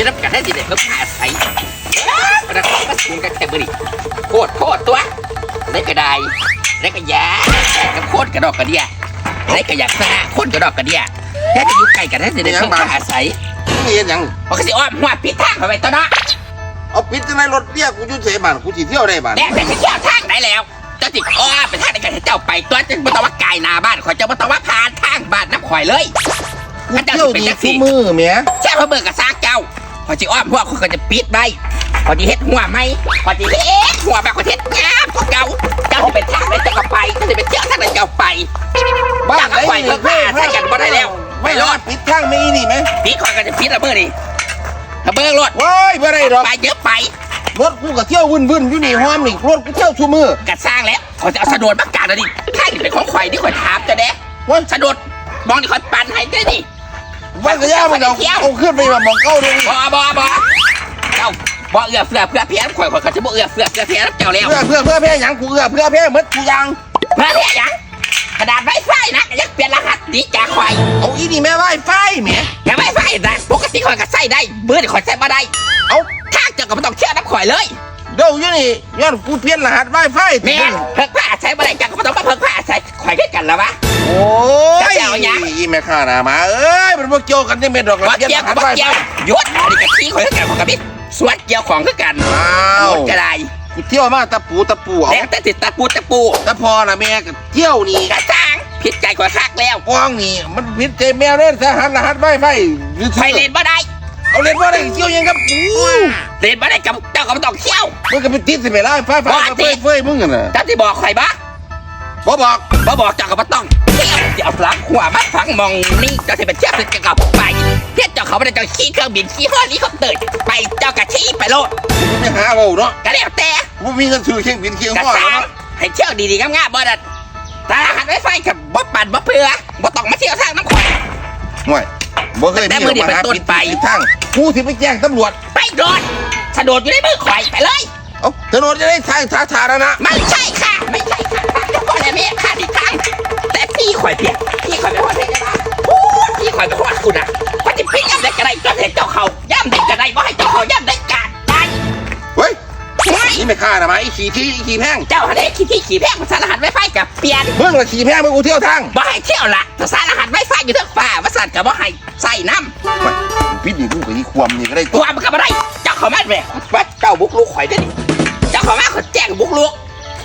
มีรับกันให้สิเด็กเพิ่มผ้าใสแล้วก็มาสูงกันแค่บริโคตรโคตรตัวได้กระไดได้กระยากับโคตรกระดอกกระเดียได้กระยาพนาโคตรกระดอกกระเดียแค่จะอยู่ใกล้กันให้สิเด็กเพิ่มผ้าใสนี่เห็นหยังมันก็สิอ้อมหัวปิดทางเข้าไปตัวเนาะเอาปิดจังไดรถเรียกกูอยู่เสบ้านกูสิเที่ยวได้บ้านแน่แต่จะเที่ยวทางไหนแล้วเจ้าติอ้อมไปทางไหนกันให้เจ้าไปตัวจะบ่ต้องว่าไกลหน้าบ้านขอยเจ้าบ่ต้องว่าผ่านทางบ้านน้ำข่อยเลยกูเที่ยวดีทุกมือแหม่แช่พระเบิกกับซากเจ้า ขอจีอ้อมหัวเขาก็จะปิดไว้ขอจีเฮ็ดหัวไหมขอจีเฮ็ดหัวแบบขอเฮ็ดงามของเจ้าเจ้าจะเป็นทางไหนเจ้าก็ไปเจ้าจะเป็นเจ้าทางไหนเจ้าไปบ้านจักรไฟเพิ่งพาใส่กันบ่ได้แล้วไปรอดปิดทางไม่นี่ไหมปีขอยก็จะปิดระเบิดนี่ระเบิดรถว้ายบ่ได้หรอกไปเยอะไปรถกูก็เที่ยววุ่นๆอยู่นี่ห้อมนี่รถกูเที่ยวชั่วมือกัดสร้างแล้วขอจะเอาสะดวดมากางแล้วดิถ้านี่เป็นของข่อยนี่ข่อยถามจะแด้ว้ายสะดวดมองนี่ข่อยปั่นให้ได้ดิ บ้านก็ย่ามันเอาเอาขึ้นไปมามองเก้าเลยบ่บ่บ่เจ้าบ่เอื้อเฟื้อเพื่อเพียงข่อยข่อยก็จะบ่เอื้อเฟื้อเพื่อเพียงเจ้าแล้ว เพื่อเพื่อเพื่อแพ้หยังกูเอื้อเพื่อแพ้หมดกูยังเพื่อเพียงหยังกระดาษไวไฟนะก็ยังเปลี่ยนรหัสดีจากข่อยเอาอีนี่แม่ไว้ไฟแหมแต่ไวไฟนะปกติข่อยก็ใส่ได้เบื่อนี่ข่อยใส่บ่ได้เอาทางเจ้าก็บ่ต้องเชื่อน้ำข่อยเลยเดี๋ยวอยู่นี่ย้อนกูเปลี่ยนรหัสไวไฟแม่นเพิ่งผ้าใช้บ่ได้เจ้าก็บ่ต้องมาเพิ่งผ้าใช้ข่อยคือกันแล้ววะโอ้ยจะ เอาหยัง อีแม่ข้าหน้ามาเอ้ยมันบ่เกี่ยวกันได้เม็ดดอกบ่ละเปลี่ยนเกี่ยรวหักัสบบ่ไวไฟเกี่ยวหยุดอันนี้ก็ขี้ข่อยคือกันของกับมิตรสวนเกี่ยวของคือกันอ้าวหมดก็ได้กูเที่ยวมาตะปูตะปูเอาแล้วแต่ติดตะปูตะปูตะพอน่ะแม่ก็เที่ยวนี่กระจ้างผิดใจกว่าคักแล้วกว้างนี่ มันผิดใจแมวเล่นสหัสรหัสไวไฟหรือไปเล่นบ่ได้เอาเล่นว่าได้เที่ยวยังกับกูเล่นบ่ได้กับเจ้าก็บ่ต้องเที่ยวมันก็เป็นติดสิไปไล่ไฟไฟบ่ไฟติดเฟยมึงน่ะเจ้าที่บอกข่อยบ่ บ่บอกบ่บอกเจ้าก็บ่ต้องเที่ยวจะเอาหลังหัวมาฝังมองนี่เจ้าที่เป็นเทียบเจ้าก็ไปเทียบเจ้าเขาบ่ได้เจ้าขี่เครื่องบินขี่ฮอลีคอปเตอร์ไปเจ้าก็ขี่ไปโลดกูจะหาเอาเนาะก็แล้วแต่กูมีเงินซื้อเครื่องบินเครื่องกระห้อจ้างเนาะให้เที่ยวดีๆงามๆบ่ดัดถ้าหันไว้ไฟกับบ่ปั่นบ่เพื่อบ่ต้องมาเที่ยวทางน้ำข่อยห่วยบ่เคยแต่มีมื้อนี้มาหาเป็นต้นปิดไปปิดทางกูสิไปแจ้งตำรวจไปโดดสะโดดอยู่ในมือข่อยไปเลยเอ้าถนนจะได้ทางสาธารณะไม่ใช่ค่ะ อยเพียงพี่ข่อยเป็นคนเด็กนะพูดพี่ข่อยเป็นคนคุณอะมันจะพี่ย่ำได้กระไรก็เห็นเจ้าเขาย่ำได้กระไรบ่ให้เจ้าเขาย่ำได้กาดตายเฮ้ยไม่นี่ไม่ฆ่านะมาไอ้ขี่ที่ไอ้ขี่แพงเจ้าหันได้ขี่ที่ขี่แพงภาษารหัสไวไฟกับเปลี่ยนมึงละขี่แพงไปกูเที่ยวทางบ่ให้เที่ยวละภาษารหัสไวไฟอยู่เทั้งฟ้าภาษากับบ่ให้ใส่น้ห่วยปิดนี่กูก็ยี่ความนี่ก็ได้ำตัวมันก็บ่ได้เจ้าเขามาแม่ว่าเจ้าบุกลุกข่อยได้ดิเจ้าเขามาเขาแจ้งบุกลุก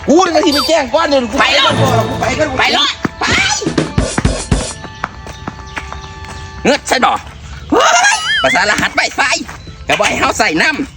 กูนี่ก็ที่ไปแจ้งก้อนเนี่ยกูไปแล้วกูไปกันกูไปเลยไป เงือดซะดอกเฮ้ยภาษารหัสไวไฟกับบ่ให้เฮาใส่น้ำ